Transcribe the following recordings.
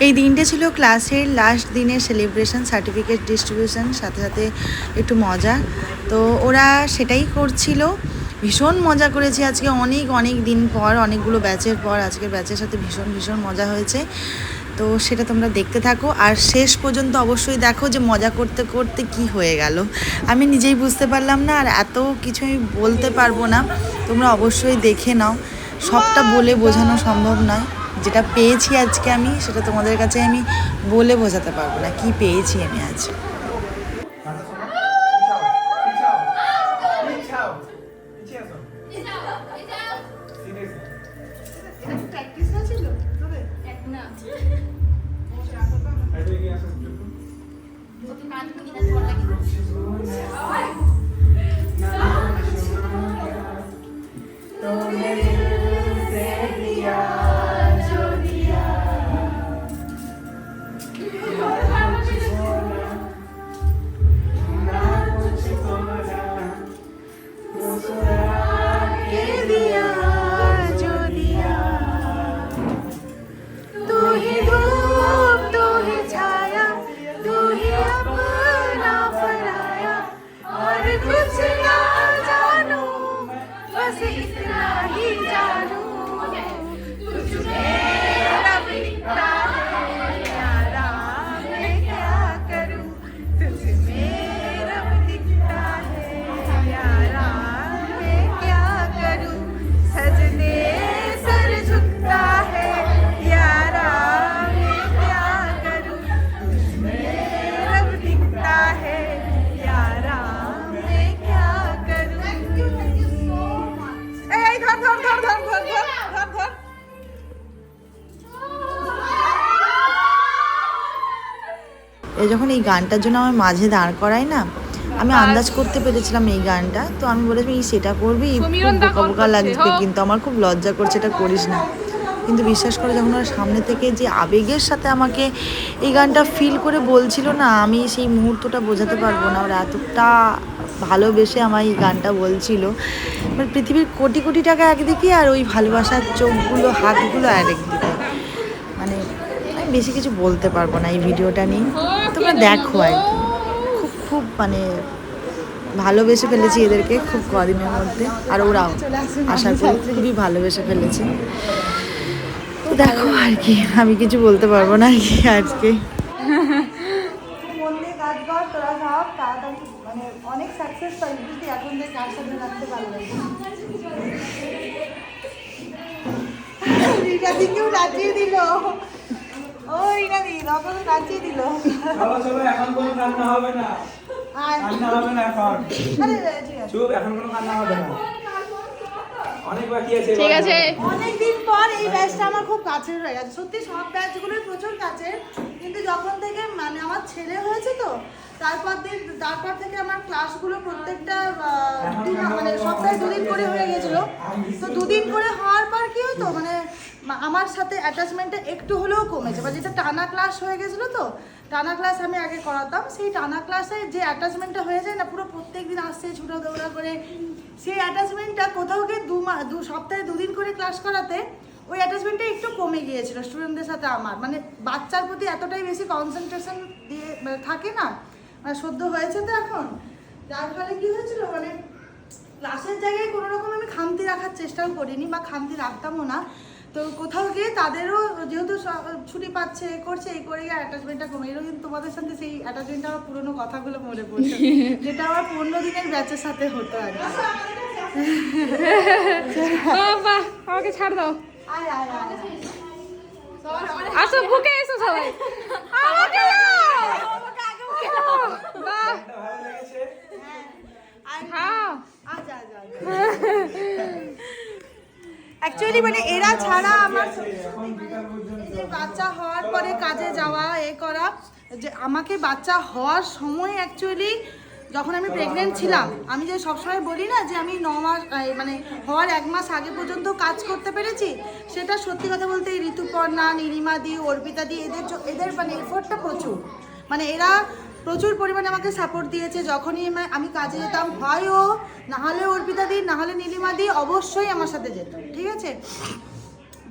এই দিনটা ছিল ক্লাসের লাস্ট দিনের সেলিব্রেশন সার্টিফিকেট ডিস্ট্রিবিউশন সাথে সাথে একটু মজা। তো ওরা সেটাই করছিল। ভীষণ মজা করেছি আজকে। অনেক অনেক দিন পর, অনেকগুলো ব্যাচের পর আজকের ব্যাচের সাথে ভীষণ ভীষণ মজা হয়েছে। তো সেটা তোমরা দেখতে থাকো। আর শেষ পর্যন্ত অবশ্যই দেখো যে মজা করতে করতে কি হয়ে গেল। আমি নিজেই বুঝতে পারলাম না আর এত কিছু আমি বলতে পারব না। তোমরা অবশ্যই দেখে নাও। সবটা বলে বোঝানো সম্ভব নয়। যেটা পেয়েছি আজকে আমি, সেটা তোমাদের কাছে আমি বলে বোঝাতে পারব না, কি পেয়েছি আমি আজ। बस इतना ही जानू तुझ में যখন এই গানটার জন্য আমার মাঝে দাঁড় করায় না আমি আন্দাজ করতে পেরেছিলাম এই গানটা তো আমি বলেছিলাম এই সেটা করবি বোকা বোকা লাগবে কিন্তু আমার খুব লজ্জা করছে এটা করিস না। কিন্তু বিশ্বাস করে যখন ওরা সামনে থেকে যে আবেগের সাথে আমাকে এই গানটা ফিল করে বলছিল না আমি সেই মুহূর্তটা বোঝাতে পারব না। ওরা এতটা ভালোবেসে আমার এই গানটা বলছিল। মানে পৃথিবীর কোটি কোটি টাকা একদিকে আর ওই ভালোবাসার চোখগুলো হাতগুলো আরেকদিকে। বেশি কিছু বলতে পারব না এই ভিডিওটা নিয়ে। তোমরা দেখো আর খুব খুব মানে ভালোবেসে ফেলেছি এদেরকে খুব কদিনের মধ্যে। আর ওরাও, আশা করি খুবই ভালোবেসে ফেলেছে। তো দেখো আর কি, আমি কিছু বলতে পারব না আর কি আজকে। মন অনেক সাকসেস বুঝলি? এখন যে কার রাখতে পারলে রিনা দিকেও নাচিয়ে দিল। ও রিনা রকম নাচিয়ে দিল। চলো চলো এখন কোনো কান্না হবে না। আর হবে না এখন। ঠিক আছে। চুপ এখন কোনো কান্না হবে না। অনেক বাকি আছে ঠিক আছে। অনেকদিন পর এই ব্যাচটা আমার খুব কাছের হয়ে গেছে। সত্যি সব ব্যাচগুলোই প্রচুর কাছের। কিন্তু যখন থেকে মানে আমার ছেলে হয়েছে তো তারপর দিন তারপর থেকে আমার ক্লাসগুলো প্রত্যেকটা মানে সপ্তাহে দুদিন করে হয়ে গেছিল। তো দুদিন করে হওয়ার পর কি হতো? মানে আমার সাথে অ্যাটাচমেন্টটা একটু হলেও কমেছে। বা যেটা টানা ক্লাস হয়ে গেছিল তো, টানা ক্লাস আমি আগে করাতাম। সেই টানা ক্লাসে যে অ্যাটাচমেন্টটা হয়ে যায় না, পুরো প্রত্যেক দিন আসছে, ছুটো দৌড়া করে। সেই অ্যাটাচমেন্টটা কোথাও গিয়ে দু মা, দু সপ্তাহে দুদিন করে ক্লাস করাতে, ওই অ্যাটাচমেন্টটা একটু কমে গিয়েছিল স্টুডেন্টদের সাথে আমার। মানে বাচ্চার প্রতি এতটাই বেশি কনসেন্ট্রেশন দিয়ে মানে থাকে না মানে সদ্য হয়েছে তো এখন। যার ফলে কী হয়েছিল মানে ক্লাসের জায়গায় কোনো রকম আমি খামতি রাখার চেষ্টাও করিনি বা খামতি রাখতামও না। তো কোথাও গিয়ে তাদেরও যেহেতু ছুটি পাচ্ছে করছে এই করে গিয়ে অ্যাটাচমেন্টটা কমে। এলো কিন্তু তোমাদের সাথে সেই অ্যাটাচমেন্টটা আমার পুরোনো কথাগুলো মনে পড়ছে। যেটা আমার পনেরো দিনের ব্যাচের সাথে হতো আর। আমাকে ছাড় দাও। আসো বুকে এসো সবাই। আমাকে বাহ। হ্যাঁ আচ্ছা আচ্ছা অ্যাকচুয়ালি মানে এরা ছাড়া আমার বাচ্চা হওয়ার পরে কাজে যাওয়া, এ করা, যে আমাকে বাচ্চা হওয়ার সময় অ্যাকচুয়ালি যখন আমি প্রেগনেন্ট ছিলাম, আমি যে সবসময় বলি না যে আমি ন মাস মানে হওয়ার এক মাস আগে পর্যন্ত কাজ করতে পেরেছি, সেটা সত্যি কথা বলতে ঋতুপর্ণা, নীলিমা দি, অর্পিতা দি, এদের এদের মানে এফোর্টটা প্রচুর। মানে এরা প্রচুর পরিমাণে আমাকে সাপোর্ট দিয়েছে। যখনই আমা- কাজে যেতাম, হয় ও নাহলে অর্পিতা দি নাহলে নীলিমা দি, অবশ্যই আমার সাথে যেত, ঠিক আছে?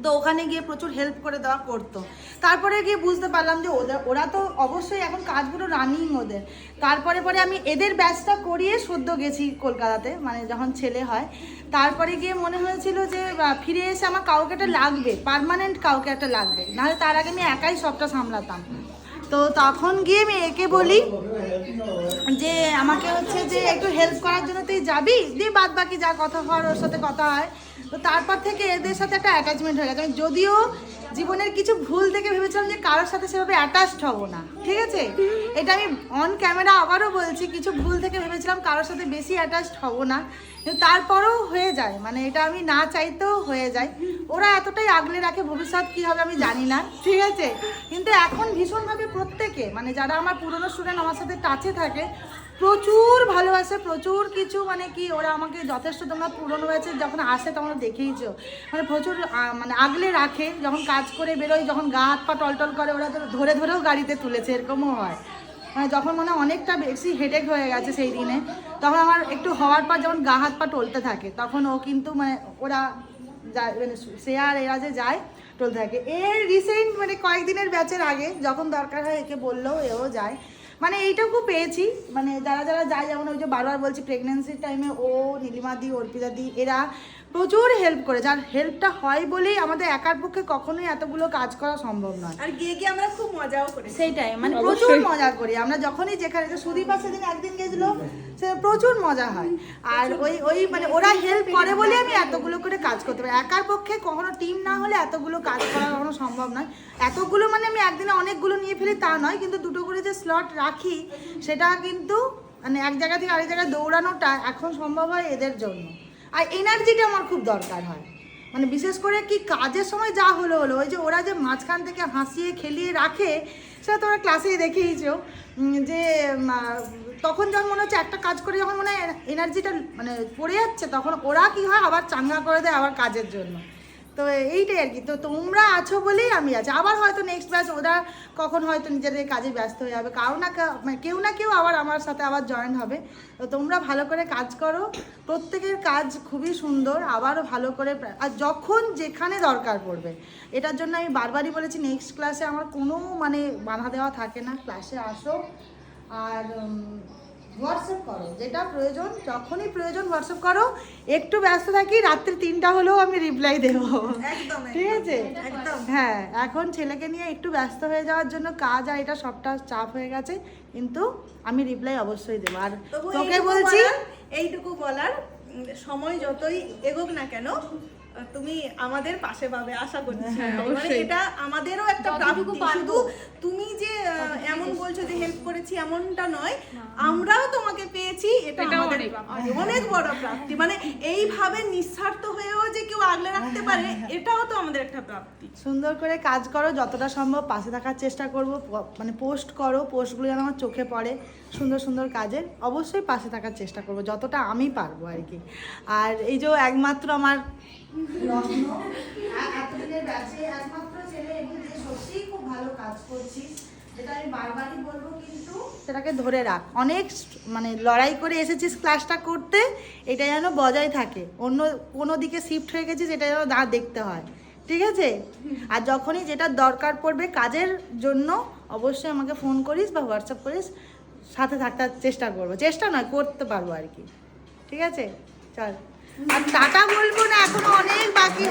তো ওখানে গিয়ে প্রচুর হেল্প করে দেওয়া করতো। তারপরে গিয়ে বুঝতে পারলাম যে ওদের ওরা তো অবশ্যই এখন কাজগুলো রানিং ওদের। তারপরে পরে আমি এদের ব্যাচটা করিয়ে সদ্য গেছি কলকাতাতে মানে যখন ছেলে হয়। তারপরে গিয়ে মনে হয়েছিল যে ফিরে এসে আমার কাউকে একটা লাগবে পার্মানেন্ট কাউকে একটা লাগবে। নাহলে তার আগে আমি একাই সবটা সামলাতাম। তো তখন গিয়ে আমি একে বলি যে, আমাকে হচ্ছে যে একটু হেল্প করার জন্য তুই যাবি? দিয়ে বাদ বাকি যা কথা হওয়ার ওর সাথে কথা হয়। তো তারপর থেকে এদের সাথে একটা অ্যাটাচমেন্ট হয়ে গেছে। যদিও জীবনের কিছু ভুল থেকে ভেবেছিলাম যে কারোর সাথে সেভাবে অ্যাটাচড হব না, ঠিক আছে? এটা আমি অন ক্যামেরা আবারও বলছি, কিছু ভুল থেকে ভেবেছিলাম কারোর সাথে বেশি অ্যাটাচড হব না। কিন্তু তারপরেও হয়ে যায় মানে এটা আমি না চাইতেও হয়ে যায়। ওরা এতটাই আগলে রাখে ভবিষ্যৎ, কী হবে আমি জানি না, ঠিক আছে? কিন্তু এখন ভীষণভাবে প্রত্যেকে মানে যারা আমার পুরনো স্টুডেন্ট আমার সাথে টাচে থাকে প্রচুর ভালোবাসে, প্রচুর কিছু মানে কি ওরা আমাকে যথেষ্ট তোমরা পুরনো হয়েছে, যখন আসে তোমরা দেখেইছো। মানে প্রচুর মানে আগলে রাখে, যখন কাজ করে বেরোয় যখন গা হাত পা টলটল করে, ওরা ধরে ধরেও গাড়িতে তুলেছে, এরকমও হয়। মানে যখন মনে অনেকটা বেশি হেডেক হয়ে গেছে সেই দিনে, তখন আমার একটু হওয়ার পর যখন গা হাত পা টলতে থাকে, তখন ও কিন্তু মানে ওরা যায় মানে সে আর এরা যে যায়, টলতে থাকে। এর রিসেন্ট মানে কয়েকদিনের ব্যাচের আগে যখন দরকার হয়, একে বললেও এও যায়। মানে এইটুকু পেয়েছি। মানে যারা যারা যায়, যেমন ওই যে বারবার বলছি প্রেগনেন্সির টাইমে ও নীলিমাদি অর্পিতাদি এরা প্রচুর হেল্প করে যার হেল্পটা হয় বলেই আমাদের একার পক্ষে কখনোই এতগুলো কাজ করা সম্ভব নয়। আর গিয়ে গিয়ে আমরা খুব মজাও করেছি সেইটাই মানে প্রচুর মজা করি। আমরা যখনই যেখানে যে সুদীপ আর সেদিন একদিন গেছিল সে প্রচুর মজা হয়। আর ওই ওই মানে ওরা হেল্প করে বলে আমি এতগুলো করে কাজ করতে পারি। একার পক্ষে কখনো টিম না হলে এতগুলো কাজ করা কখনো সম্ভব নয়। এতগুলো মানে আমি একদিনে অনেকগুলো নিয়ে ফেলি তা নয় কিন্তু দুটো করে যে স্লট রাখি সেটা কিন্তু মানে এক জায়গা থেকে আরেক জায়গায় দৌড়ানোটা এখন সম্ভব হয় এদের জন্য। আর এনার্জিটা আমার খুব দরকার হয়। মানে বিশেষ করে কি কাজের সময় যা হলো হলো, ওই যে ওরা যে মাঝখান থেকে হাসিয়ে খেলিয়ে রাখে, সেটা তোমরা ক্লাসেই দেখেইছ যে তখন যখন মনে হচ্ছে একটা কাজ করে যখন মনে হয় এনার্জিটা মানে পড়ে যাচ্ছে, তখন ওরা কি হয় আবার চাঙ্গা করে দেয় আবার কাজের জন্য। তো এইটাই আর কি। তো তোমরা আছো বলেই আমি আছি। আবার হয়তো নেক্সট ব্যাচ ওরা কখন হয়তো নিজেদের কাজে ব্যস্ত হয়ে যাবে। কারও না মানে কেউ না কেউ আবার আমার সাথে আবার জয়েন হবে। তো তোমরা ভালো করে কাজ করো। প্রত্যেকের কাজ খুবই সুন্দর। আবারও ভালো করে আর যখন যেখানে দরকার পড়বে। এটার জন্য আমি বারবারই বলেছি নেক্সট ক্লাসে আমার কোনো মানে বাধা দেওয়া থাকে না। ক্লাসে আসো। আর হোয়াটসঅ্যাপ করো। যেটা প্রয়োজন যখনই প্রয়োজন হোয়াটসঅ্যাপ করো। একটু ব্যস্ত থাকি রাত্রি তিনটা হলেও আমি রিপ্লাই দেবো। ঠিক আছে? একদম। হ্যাঁ এখন ছেলেকে নিয়ে একটু ব্যস্ত হয়ে যাওয়ার জন্য কাজ আর এটা সবটা চাপ হয়ে গেছে। কিন্তু আমি রিপ্লাই অবশ্যই দেবো। আর তোকে বলছি এইটুকু বলার সময় যতই এগোক না কেন তুমি আমাদের পাশে পাবে আশা করছি। হ্যাঁ, মানে। এটা আমাদেরও একটা প্রাপ্তি। শুধু তুমি যে এমন বলছো যে হেল্প করেছি এমনটা নয় আমরাও তোমাকে পেয়েছি এটা আমাদের অনেক বড় প্রাপ্তি। মানে এইভাবে নিঃস্বার্থ হয়েও কেউ পারে এটাও তো আমাদের একটা প্রাপ্তি সুন্দর করে কাজ করো যতটা সম্ভব পাশে থাকার চেষ্টা করব মানে পোস্ট করো পোস্টগুলো যেন আমার চোখে পড়ে সুন্দর সুন্দর কাজের অবশ্যই পাশে থাকার চেষ্টা করব যতটা আমি পারব আর কি। আর এই যে একমাত্র আমার রত্ন, এতদিনের একমাত্র ছেলে সত্যিই খুব ভালো কাজ করছিস সেটাকে ধরে রাখ। অনেক মানে লড়াই করে এসেছিস ক্লাসটা করতে, এটা যেন বজায় থাকে। অন্য কোনো দিকে শিফট হয়ে গেছিস, এটা যেন না দেখতে হয়। ঠিক আছে? আর যখনই যেটা দরকার পড়বে কাজের জন্য, অবশ্যই আমাকে ফোন করিস বা হোয়াটসঅ্যাপ করিস, সাথে থাকতে চেষ্টা করব। চেষ্টা নয়, করতে পারব আর কি। ঠিক আছে? চল। আর টাটা বলব না, এখনও অনেক বাকি।